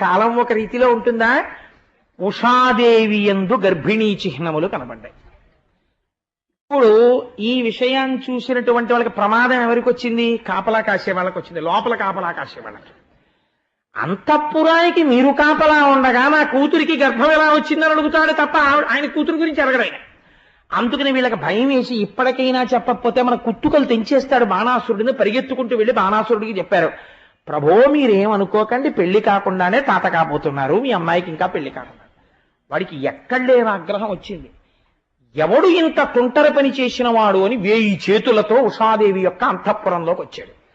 కాలం ఒక రీతిలో ఉంటుందా? ఉషాదేవి ఎందు గర్భిణీ చిహ్నములు కనబడ్డాయి. ఇప్పుడు ఈ విషయాన్ని చూసినటువంటి వాళ్ళకి ప్రమాదం ఎవరికి వచ్చింది? కాపలా కాసే వాళ్ళకి వచ్చింది. లోపల కాపలా కాసే వాళ్ళకి. అంతఃపురానికి మీరు కాపలా ఉండగా నా కూతురికి గర్భం ఎలా వచ్చిందని అడుగుతాడు తప్ప ఆయన కూతురు గురించి అడగడు అందుకని వీళ్ళకి భయం వేసి ఇప్పటికైనా చెప్పకపోతే మన కుట్టుకలు తెంచేస్తాడు బాణాసురుడిని పరిగెత్తుకుంటూ వెళ్ళి బాణాసురుడికి చెప్పారు. ప్రభో మీరేమనుకోకండి పెళ్ళి కాకుండానే తాత కాబోతున్నారు మీ అమ్మాయికి ఇంకా పెళ్ళి కాకుండా. వాడికి ఎక్కడ లేని ఆగ్రహం వచ్చింది. ఎవడు ఇంత తుంటర పని చేసిన వాడు అని వేయి చేతులతో ఉషాదేవి యొక్క అంతఃపురంలోకి వచ్చాడు.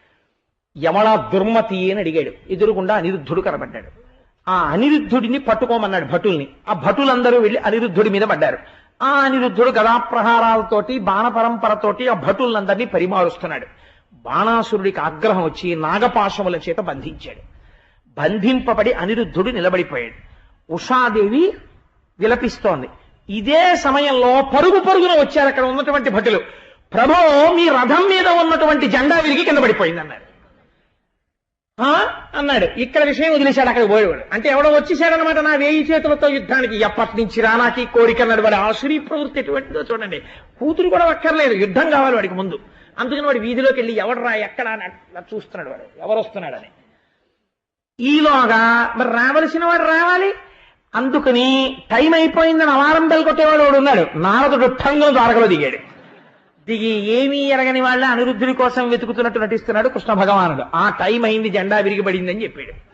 యమళ దుర్మతి అని అడిగాడు. ఎదురుగుండా అనిరుద్ధుడు కనబడ్డాడు. ఆ అనిరుద్ధుడిని పట్టుకోమన్నాడు భటుల్ని. ఆ భటులందరూ వెళ్ళి అనిరుద్ధుడి మీద పడ్డారు. ఆ అనిరుద్ధుడు గదాప్రహారాలతోటి బాణపరంపరతోటి ఆ భటులందరినీ పరిమారుస్తున్నాడు. బాణాసురుడికి ఆగ్రహం వచ్చి నాగపాశముల చేత బంధించాడు. బంధింపబడి అనిరుద్ధుడు నిలబడిపోయాడు. ఉషాదేవి విలపిస్తోంది. ఇదే సమయంలో పరుగు పరుగున వచ్చారు అక్కడ ఉన్నటువంటి భటులు. ప్రభో మీ రథం మీద ఉన్నటువంటి జెండా విరిగి కింద పడిపోయింది అన్నారు. "ఆ?" అన్నాడు. ఇక్కడ విషయం వదిలేశాడు అక్కడ పోయేవాడు. అంటే ఎవడో వచ్చేసాడనమాట నా వేయి చేతులతో యుద్ధానికి. ఎప్పటి నుంచి రానాకి కోరిక అన్నాడు. వాడు ఆసురీ ప్రవృత్తి ఎటువంటిదో చూడండి. కూతురు కూడా అక్కర్లేదు యుద్ధం కావాలి వాడికి ముందు. అందుకని వాడు వీధిలోకి వెళ్ళి ఎవడరా ఎక్కడ అని చూస్తున్నాడు వాడు. ఎవరు వస్తున్నాడని ఈలోగా మరి రావలసిన వాడు రావాలి. అందుకని టైం అయిపోయిందని అలారం బెల్ కొట్టేవాడు వాడు ఉన్నాడు. నారదుడు ఠంగులు ద్వారకలో దిగాడు. దిగి ఏమీ ఎరగని వాళ్ళ అనిరుద్ధుడి కోసం వెతుకుతున్నట్టు నటిస్తున్నాడు కృష్ణ భగవానుడు. ఆ టైం అయింది జెండా విరిగిపడిందని చెప్పాడు.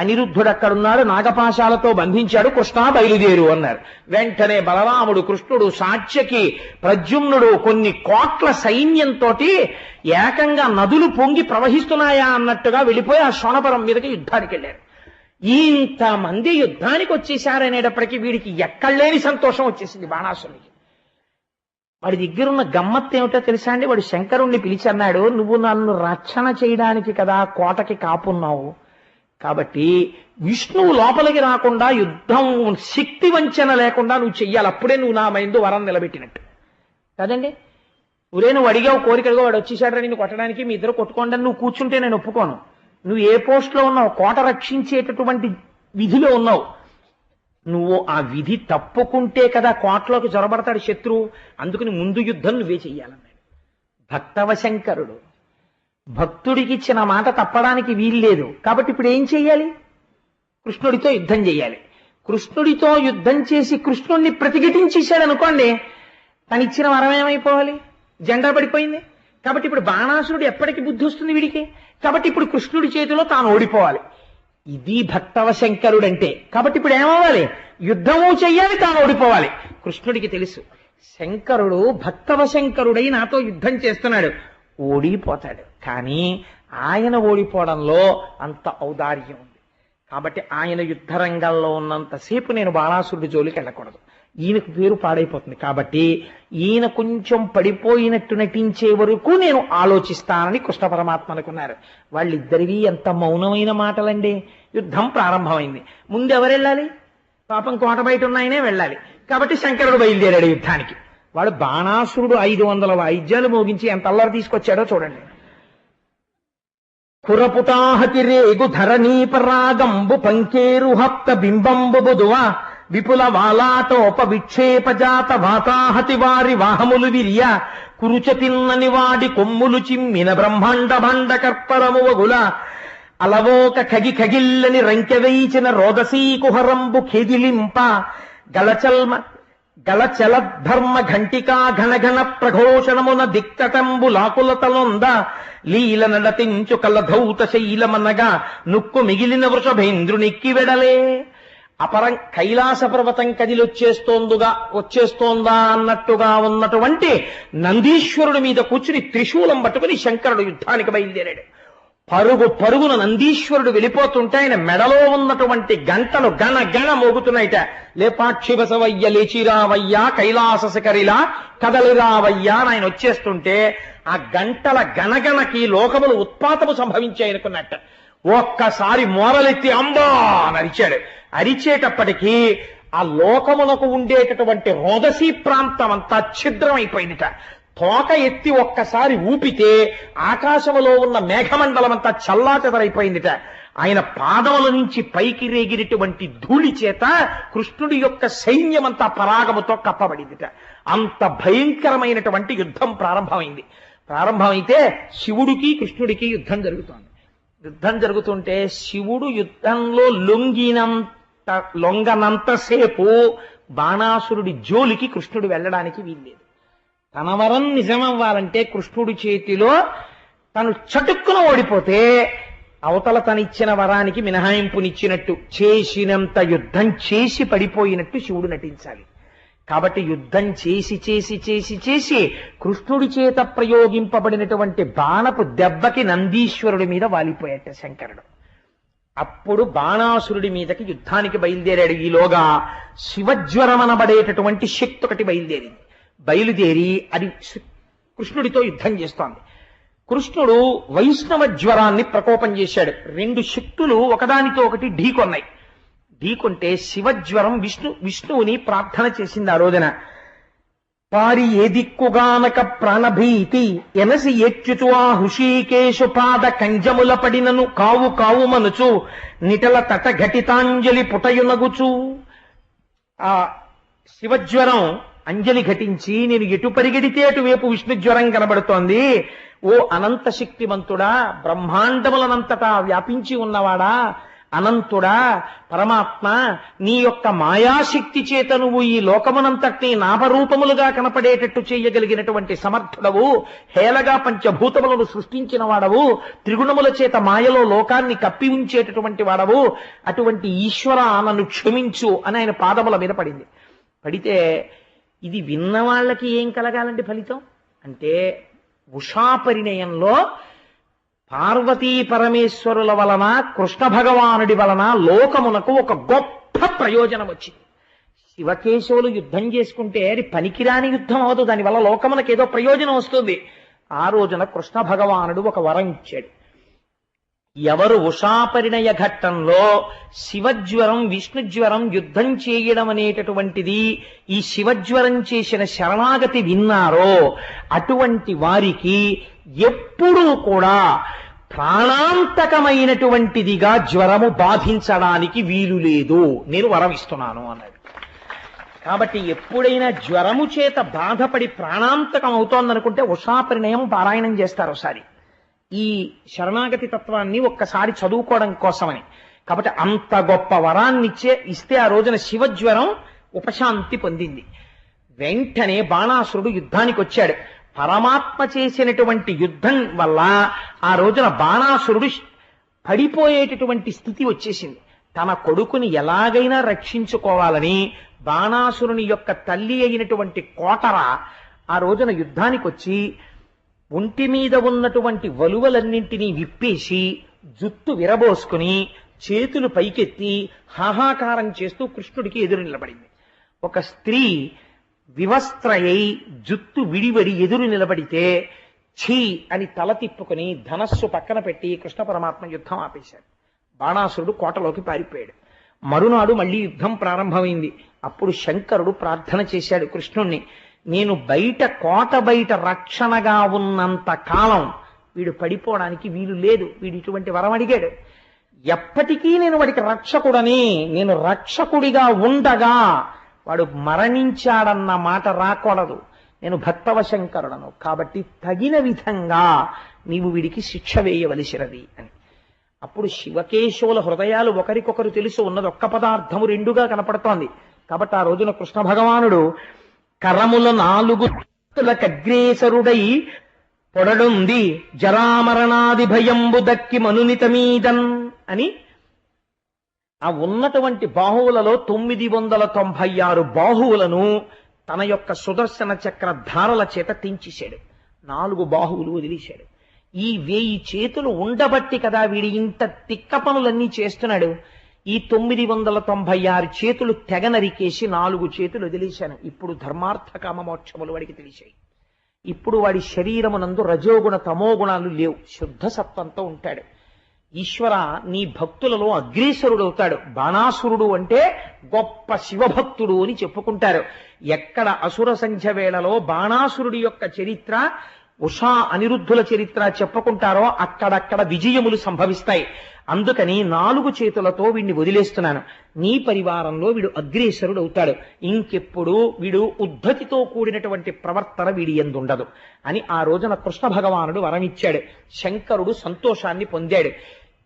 అనిరుద్ధుడు అక్కడున్నాడు నాగపాశాలతో బంధించాడు. కృష్ణ బయలుదేరు అన్నారు. వెంటనే బలరాముడు కృష్ణుడు సాత్యకి ప్రద్యుమ్నుడు కొన్ని కోట్ల సైన్యంతో ఏకంగా నదులు పొంగి ప్రవహిస్తున్నాయా అన్నట్టుగా వెళ్ళిపోయి ఆ శోణపురం మీదకి యుద్ధానికి వెళ్ళారు. ఇంతమంది యుద్ధానికి వచ్చేసారనేటప్పటికీ వీడికి ఎక్కడలేని సంతోషం వచ్చేసింది బాణాసునికి వాడి దగ్గరున్న గమ్మత్తు ఏమిటో తెలుసా అండి? వాడు శంకరుణ్ణి పిలిచి అన్నాడు నువ్వు నన్ను రక్షణ చేయడానికి కదా కోటకి కాపున్నావు. కాబట్టి విష్ణువు లోపలికి రాకుండా యుద్ధం శక్తి వంచన లేకుండా నువ్వు చెయ్యాలి. అప్పుడే నువ్వు నా మైందు వరం నిలబెట్టినట్టు. కదండి? ఒరే నువ్వు అడిగావు కోరిక అడిగావు వాడు వచ్చేసాడు నిన్ను కొట్టడానికి మీ ఇద్దరు కొట్టుకోండి నువ్వు కూర్చుంటే నేను ఒప్పుకోను. నువ్వు ఏ పోస్ట్లో ఉన్నావు? కోట రక్షించేటటువంటి విధిలో ఉన్నావు. నువ్వు ఆ విధి తప్పుకుంటే కదా కోటలోకి జొరబడతాడు శత్రువు. అందుకని ముందు యుద్ధం నువ్వే చెయ్యాలన్నాడు. భక్తవశంకరుడు. భక్తుడికి ఇచ్చిన మాట తప్పడానికి వీల్లేదు. కాబట్టి ఇప్పుడు ఏం చెయ్యాలి? కృష్ణుడితో యుద్ధం చేయాలి కృష్ణుడితో యుద్ధం చేసి కృష్ణుడిని ప్రతిఘటించేశాడు అనుకోండి తను ఇచ్చిన వరం ఏమైపోవాలి? జెండా పడిపోయింది. కాబట్టి ఇప్పుడు బాణాసురుడు ఎప్పటికి బుద్ధి వస్తుంది వీడికి? కాబట్టి ఇప్పుడు కృష్ణుడి చేతిలో తాను ఓడిపోవాలి. ఇది భక్తవ శంకరుడు అంటే కాబట్టి ఇప్పుడు ఏమవ్వాలి? యుద్ధము చెయ్యాలి తాను ఓడిపోవాలి. కృష్ణుడికి తెలుసు శంకరుడు భక్తవ శంకరుడై నాతో యుద్ధం చేస్తున్నాడు. ఓడిపోతాడు. కానీ ఆయన ఓడిపోవడంలో అంత ఔదార్యం ఉంది. కాబట్టి ఆయన యుద్ధ రంగంలో ఉన్నంతసేపు నేను బాణాసురుడి జోలికి వెళ్ళకూడదు. ఈయనకు పేరు పాడైపోతుంది కాబట్టి ఈయన కొంచెం పడిపోయినట్టు నటించే వరకు నేను ఆలోచిస్తానని కృష్ణ పరమాత్మ అనుకున్నారు. వాళ్ళిద్దరివి ఎంత మౌనమైన మాటలండి. యుద్ధం ప్రారంభమైంది. ముందు ఎవరు వెళ్ళాలి? పాపం కోట బయట ఉన్నాయనే వెళ్ళాలి. కాబట్టి శంకరుడు బయలుదేరాడు యుద్ధానికి. వాడు బాణాసురుడు ఐదు వందల వాయిద్యాలు మోగించి ఎంత అల్లరి తీసుకొచ్చాడో చూడండి. కురపుటాహతి రేగు ధరణీపరాగంబు పంకేరుహప్త బింబంబు బుధువ విపుల వాలాటోప విక్షేపజాత వాతాహతి వారి వాహములు విరియ కురుచతిన్నని వాడి కొమ్ములు చిమ్మిన బ్రహ్మాండ భండ కర్పరము వగుల అలవోక ఖగి ఖగిల్లని రంకెవైచిన రోదసీ కుహరంబు ఖేదిలింప గలచల్మ గలచలధర్మ ఘంటికా ఘనఘన ప్రఘోషణమున దిక్తటంబు లాకులతలొంద లీల నడతించు కలధౌత శైలమనగా నుక్కు మిగిలిన వృషభేంద్రునిక్కి వెడలే. అపరం కైలాస పర్వతం కదిలొచ్చేస్తోందుగా వచ్చేస్తోందా అన్నట్టుగా ఉన్నటువంటి నందీశ్వరుడి మీద కూర్చుని త్రిశూలం పట్టుకుని శంకరుడు యుద్ధానికి బయలుదేరాడు. పరుగు పరుగున నందీశ్వరుడు వెళ్ళిపోతుంటే ఆయన మెడలో ఉన్నటువంటి గంటలు గణ గణ మోగుతున్నాయిట. లేపాక్షి బసవయ్య లేచిరావయ్యా కైలాస శిఖరిలా కదలిరావయ్యా అని ఆయన వచ్చేస్తుంటే ఆ గంటల గణగణకి లోకములు ఉత్పాతము సంభవించాయనుకున్నట్ట ఒక్కసారి మోరలెత్తి అంబా అని అరిచాడు. అరిచేటప్పటికీ ఆ లోకమునకు ఉండేటటువంటి రోదసీ ప్రాంతం అంతా ఛిద్రమైపోయిందిట తోక ఎత్తి ఒక్కసారి ఊపితే ఆకాశములో ఉన్న మేఘమండలం అంతా చల్లాచెదరైపోయిందిట. ఆయన పాదముల నుంచి పైకి రేగినటువంటి ధూళి చేత కృష్ణుడి యొక్క సైన్యమంతా పరాగముతో కప్పబడిందిట. అంత భయంకరమైనటువంటి యుద్ధం ప్రారంభమైంది. ప్రారంభమైతే శివుడికి కృష్ణుడికి యుద్ధం జరుగుతోంది. యుద్ధం జరుగుతుంటే శివుడు యుద్ధంలో లొంగినంత లొంగనంతసేపు బాణాసురుడి జోలికి కృష్ణుడు వెళ్ళడానికి వీల్లేదు. తన వరం నిజమవ్వాలంటే కృష్ణుడి చేతిలో తను చటుక్కున ఓడిపోతే అవతల తనిచ్చిన వరానికి మినహాయింపునిచ్చినట్టు చేసినంత యుద్ధం చేసి పడిపోయినట్టు శివుడు నటించాలి. కాబట్టి యుద్ధం చేసి చేసి చేసి చేసి కృష్ణుడి చేత ప్రయోగింపబడినటువంటి బాణపు దెబ్బకి నందీశ్వరుడి మీద వాలిపోయాట శంకరుడు. అప్పుడు బాణాసురుడి మీదకి యుద్ధానికి బయలుదేరాడు ఈలోగా శివజ్వరమనబడేటటువంటి శక్తి ఒకటి బయలుదేరింది. బయలుదేరి అది కృష్ణుడితో యుద్ధం చేస్తోంది. కృష్ణుడు వైష్ణవ జ్వరాన్ని ప్రకోపం చేశాడు. రెండు శక్తులు ఒకదానితో ఒకటి ఢీకొన్నాయి. ఢీకొంటే శివజ్వరం విష్ణు విష్ణువుని ప్రార్థన చేసింది ఆ రోజున. పారి ఏ దిక్కుగానక ప్రాణభీతి ఎనసి ఎచ్చుచు ఆ హృషీకేశు పాద కంజముల పడినను కావు కావు మనుచు నిటల తట ఘటితాంజలి పుటయునగుచు. ఆ శివజ్వరం అంజలి ఘటించి నేను ఎటు పరిగెడితే అటువైపు విష్ణు జ్వరం కనబడుతోంది. ఓ అనంత శక్తివంతుడా బ్రహ్మాండములనంతటా వ్యాపించి ఉన్నవాడా? అనంతుడా పరమాత్మ నీ యొక్క మాయాశక్తి చేత నువ్వు ఈ లోకమునంతటినీ నామరూపములుగా కనపడేటట్టు చేయగలిగినటువంటి సమర్థుడవు. హేలగా పంచభూతములను సృష్టించిన వాడవు. త్రిగుణముల చేత మాయలో లోకాన్ని కప్పి ఉంచేటటువంటి వాడవు. అటువంటి ఈశ్వర నన్ను క్షమించు అని ఆయన పాదముల మీద పడింది. పడితే ఇది విన్న వాళ్ళకి ఏం కలగాలండి ఫలితం? అంటే ఉషా పరిణయంలో పార్వతీ పరమేశ్వరుల వలన కృష్ణ భగవానుడి వలన లోకమునకు ఒక గొప్ప ప్రయోజనం వచ్చింది. శివకేశవులు యుద్ధం చేసుకుంటే అది పనికిరాని యుద్ధం అవదు దానివల్ల లోకమునకు ఏదో ప్రయోజనం వస్తుంది. ఆ రోజున కృష్ణ భగవానుడు ఒక వరం ఇచ్చాడు. ఎవరు ఉషాపరిణయ ఘట్టంలో శివజ్వరం విష్ణుజ్వరం యుద్ధం చేయడం అనేటటువంటిది ఈ శివజ్వరం చేసిన శరణాగతి విన్నారో అటువంటి వారికి ఎప్పుడూ కూడా ప్రాణాంతకమైనటువంటిదిగా జ్వరము బాధించడానికి వీలు లేదు. నేను వరం ఇస్తున్నాను అన్నాడు. కాబట్టి ఎప్పుడైనా జ్వరము చేత బాధపడి ప్రాణాంతకం అవుతోందనుకుంటే ఉషాపరిణయం పారాయణం చేస్తారు ఒకసారి. ఈ శరణాగతి తత్వాన్ని ఒక్కసారి చదువుకోవడం కోసమని. కాబట్టి అంత గొప్ప వరాన్ని ఇచ్చే ఇస్తే ఆ రోజున శివజ్వరం ఉపశాంతి పొందింది. వెంటనే బాణాసురుడు యుద్ధానికి వచ్చాడు పరమాత్మ చేసినటువంటి యుద్ధం వల్ల ఆ రోజున బాణాసురుడు పడిపోయేటటువంటి స్థితి వచ్చేసింది. తన కొడుకుని ఎలాగైనా రక్షించుకోవాలని బాణాసురుని యొక్క తల్లి అయినటువంటి కోటర ఆ రోజున యుద్ధానికి వచ్చి ఒంటి మీద ఉన్నటువంటి వలువలన్నింటినీ విప్పేసి జుత్తు విరబోసుకుని చేతులు పైకెత్తి హాహాకారం చేస్తూ కృష్ణుడికి ఎదురు నిలబడింది. ఒక స్త్రీ వివస్త్రయై జుత్తు విడివడి ఎదురు నిలబడితే ఛీ అని తల తిప్పుకుని ధనస్సు పక్కన పెట్టి కృష్ణ పరమాత్మ యుద్ధం ఆపేశాడు. బాణాసురుడు కోటలోకి పారిపోయాడు. మరునాడు మళ్ళీ యుద్ధం ప్రారంభమైంది. అప్పుడు శంకరుడు ప్రార్థన చేశాడు కృష్ణుణ్ణి. నేను బయట కోట బయట రక్షణగా ఉన్నంత కాలం వీడు పడిపోవడానికి వీలు లేదు. వీడు ఇటువంటి వరం అడిగాడు. ఎప్పటికీ నేను వాడికి రక్షకుడని నేను రక్షకుడిగా ఉండగా వాడు మరణించాడన్న మాట రాకూడదు. నేను భక్తవశంకరుడను. కాబట్టి తగిన విధంగా నీవు వీడికి శిక్ష వేయవలసినది అని. అప్పుడు శివకేశవుల హృదయాలు ఒకరికొకరు తెలుసు. ఉన్నది ఒక్క పదార్థము రెండుగా కనపడుతోంది. కాబట్టి ఆ రోజున కృష్ణ భగవానుడు కరముల నాలుగు కగ్రేసరుడై పొడడుంది జరామరణాది భయంబు దక్కి మనునిత మీదన్ అని. ఆ ఉన్నటువంటి బాహువులలో తొమ్మిది వందల తొంభై ఆరు బాహువులను తన యొక్క సుదర్శన చక్ర ధారల చేత తెంచేశాడు. నాలుగు బాహువులు వదిలేశాడు. ఈ వేయి చేతులు ఉండబట్టి కదా వీడి ఇంత తిక్క పనులన్నీ చేస్తున్నాడు. ఈ తొమ్మిది వందల తొంభై ఆరు చేతులు తెగ నరికేసి నాలుగు చేతులు వదిలేశాను. ఇప్పుడు ధర్మార్థ కామ మోక్షములు వాడికి తెలిసాయి. ఇప్పుడు వాడి శరీరమునందు రజోగుణ తమోగుణాలు లేవు. శుద్ధ సత్వంతో ఉంటాడు. ఈశ్వర నీ భక్తులలో అగ్రేసరుడు అవుతాడు బాణాసురుడు అంటే గొప్ప శివభక్తుడు అని చెప్పుకుంటారు. ఎక్కడ అసుర సంఖ్య వేళలో బాణాసురుడి యొక్క చరిత్ర ఉషా అనిరుద్ధుల చరిత్ర చెప్పుకుంటారో అక్కడక్కడ విజయములు సంభవిస్తాయి. అందుకని నాలుగు చేతులతో వీడిని వదిలేస్తున్నాను. నీ పరివారంలో వీడు అగ్రేసరుడు అవుతాడు ఇంకెప్పుడు వీడు ఉద్ధతితో కూడినటువంటి ప్రవర్తన వీడి ఎందుండదు అని ఆ రోజున కృష్ణ భగవానుడు వరమిచ్చాడు. శంకరుడు సంతోషాన్ని పొందాడు.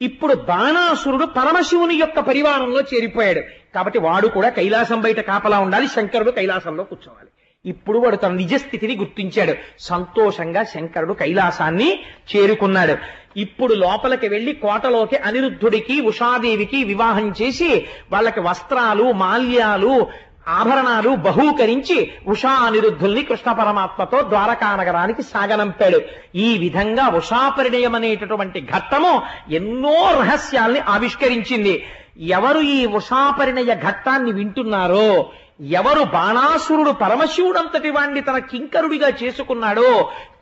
ఇప్పుడు బాణాసురుడు పరమశివుని యొక్క పరివారంలో చేరిపోయాడు. కాబట్టి వాడు కూడా కైలాసం బయట కాపలా ఉండాలి. శంకరుడు కైలాసంలో కూర్చోవాలి. ఇప్పుడు వాడు తన నిజస్థితిని గుర్తించాడు. సంతోషంగా శంకరుడు కైలాసాన్ని చేరుకున్నాడు. ఇప్పుడు లోపలికి వెళ్ళి కోటలోకి అనిరుద్ధుడికి ఉషాదేవికి వివాహం చేసి వాళ్ళకి వస్త్రాలు మాల్యాలు ఆభరణాలు బహూకరించి ఉషా అనిరుద్ధుల్ని కృష్ణ పరమాత్మతో ద్వారకా నగరానికి సాగనంపాడు. ఈ విధంగా ఉషాపరిణయం అనేటటువంటి ఘట్టము ఎన్నో రహస్యాల్ని ఆవిష్కరించింది. ఎవరు ఈ ఉషాపరిణయ ఘట్టాన్ని వింటున్నారో ఎవరు బాణాసురుడు పరమశివుడంతటి వాణ్ణి తన కింకరుడిగా చేసుకున్నాడో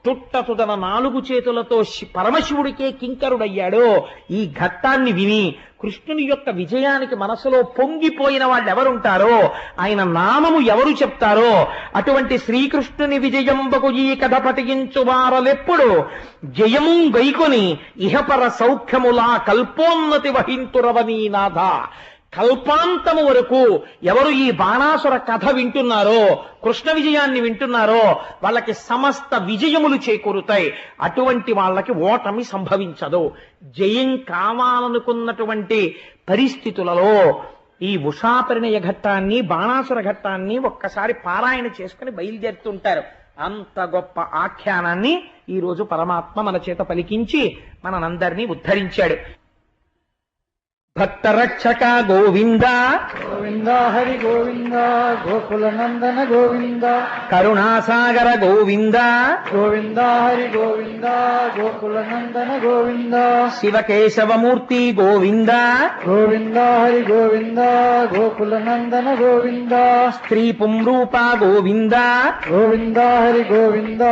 తుట్టతుదన నాలుగు చేతులతో పరమశివుడికే కింకరుడయ్యాడో ఈ ఘట్టాన్ని విని కృష్ణుని యొక్క విజయానికి మనసులో పొంగిపోయిన వాళ్ళు ఎవరుంటారో ఆయన నామము ఎవరు చెప్తారో అటువంటి శ్రీకృష్ణుని విజయంబకు ఈ కథ పఠించు వారలెప్పుడు జయము గైకొని ఇహపర సౌఖ్యములా కల్పోన్నతి వహింతురవనీ నాథ. కల్పాంతము వరకు ఎవరు ఈ బాణాసుర కథ వింటున్నారో కృష్ణ విజయాన్ని వింటున్నారో వాళ్ళకి సమస్త విజయములు చేకూరుతాయి. అటువంటి వాళ్ళకి ఓటమి సంభవించదు. జయం కావాలనుకున్నటువంటి పరిస్థితులలో ఈ ఉషాపరిణయ ఘట్టాన్ని బాణాసుర ఘట్టాన్ని ఒక్కసారి పారాయణ చేసుకుని బయలుదేరుతుంటారు. అంత గొప్ప ఆఖ్యానాన్ని ఈ రోజు పరమాత్మ మన చేత పలికించి మనందరినీ ఉద్ధరించాడు. భక్తరక్షక గోవింద గోవింద హరి గోవింద గోకుల నందన గోవింద కరుణాసాగర గోవింద గోవింద హరి గోవింద గోకుల నందన గోవింద శివకేశవమూర్తి గోవింద గోవింద హరి గోవింద గోకుల నందన గోవింద స్త్రీ పుంరూప గోవింద గోవింద హరి గోవింద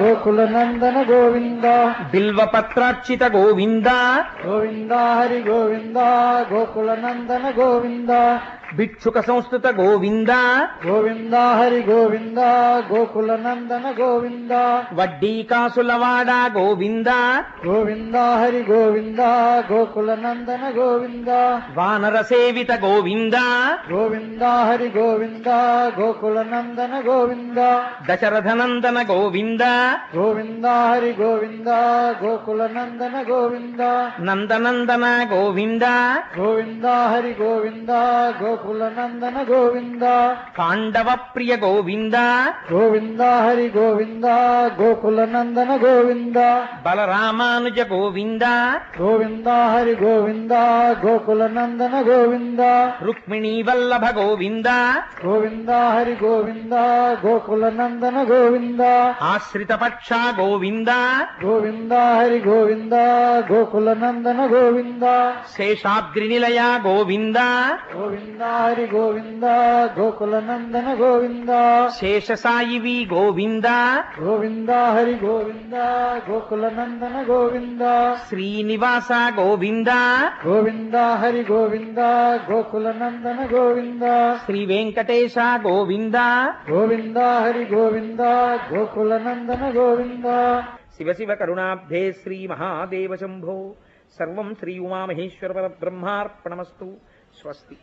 గోకుల నందన గోవింద బిల్వపత్రార్చిత గోవింద గోవింద హరి గోవింద गोकुलनन्दन गोविन्द భిక్షుక సంస్కృత గోవింద. గోవింద హరి గోవింద గోకుల నందన గోవింద. వడ్డీ కాసులవాడ గోవింద. గోవింద హరి గోవింద గోకుల నందన గోవింద. వానర సేవిత గోవింద. గోవింద హరి గోవింద గోకుల నందన గోవింద. దశరథనందన గోవింద. గోవింద హరి గోవింద గోకుల నందన గోవింద. నందనందన గోవింద. గోవింద హరి గోవింద గోకుల నందన గోవింద పాండవ ప్రియ గోవింద గోవింద హరి గోవింద గోకుల నందన గోవింద బలరామానుజ గోవింద గోవింద హరి గోవింద గోకుల నందన గోవింద రుక్మిణీ వల్లభ గోవింద గోవింద హరి గోవింద గోకుల నందన గోవింద ఆశ్రిత పక్ష గోవింద గోవింద హరి గోవింద గోకుల నందన గోవింద శేషాద్రి నిలయ గోవింద గోవింద హరి గోవింద గోకుల నందన గోవింద. శేషసాయివి గోవింద. గోవింద హరి గోవింద గోకుల నందన గోవింద. శ్రీనివాస గోవింద. గోవింద హరి గోవింద గోకుల నందన గోవింద. శ్రీ వెంకటేశ గోవింద. గోవింద హరి గోవింద గోకుల నందన గోవింద. శివ శివ కరుణాబ్ధే శ్రీ మహాదేవ శంభో. సర్వం శ్రీ ఉమామహేశ్వర బ్రహ్మార్పణమస్తు. స్వస్తి.